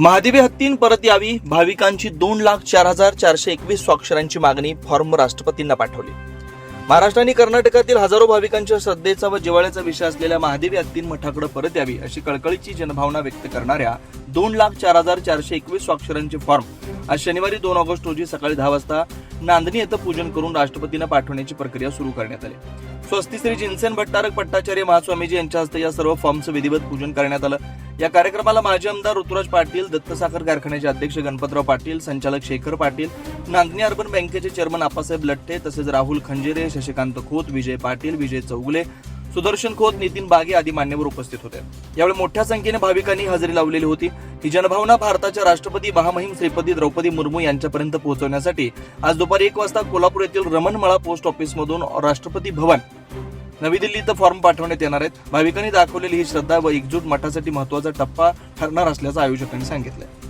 महादेवी हत्तीन परत यावी. भाविकांची दोन लाख चार हजार चारशे एकवीस स्वाक्षरांची मागणी फॉर्म राष्ट्रपतींना पाठवली. महाराष्ट्र आणि कर्नाटकातील हजारो भाविकांच्या श्रद्धेचा व जिवाळ्याचा विषय असलेल्या महादेवी हत्तीन मठाकडे परत यावी अशी कळकळीची जनभावना व्यक्त करणाऱ्या दोन लाख चार हजार चारशे एकवीस स्वाक्षरांचे फॉर्म आज शनिवारी दोन ऑगस्ट रोजी सकाळी दहा वाजता नांदणी येथे पूजन करून राष्ट्रपतींना पाठवण्याची प्रक्रिया सुरू करण्यात आली. स्वस्ती श्री जिनसेन भट्टारक भट्टाचार्य महास्वामीजी यांच्या हस्ते या सर्व फॉर्मचं विधिवत पूजन करण्यात आलं. या कार्यक्रमाला माजी आमदार ऋतुराज पाटील दत्तसाखर कारखान्याचे अध्यक्ष गणपतराव पाटील संचालक शेखर पाटील नांदणी अर्बन बँकेचे चेअरमन आप्पासाहेब लठ्ठे तसेच राहुल खंजेरे शशिकांत खोत विजय पाटील विजय चौगुले सुदर्शन खोत नितीन बागे आदी मान्यवर उपस्थित होते. यावेळी मोठ्या संख्येने भाविकांनी हजेरी लावलेली होती. ही जनभावना भारताच्या राष्ट्रपती महामहिम श्रीपती द्रौपदी मुर्मू यांच्यापर्यंत पोहोचवण्यासाठी आज दुपारी एक वाजता कोल्हापूर येथील रमणमळा पोस्ट ऑफिसमधून राष्ट्रपती भवन नवी दिल्ली इथं फॉर्म पाठवण्यात येणार आहेत. भाविकांनी दाखवलेली ही श्रद्धा व एकजूट मठासाठी महत्त्वाचा टप्पा ठरणार असल्याचं आयोजकांनी आहे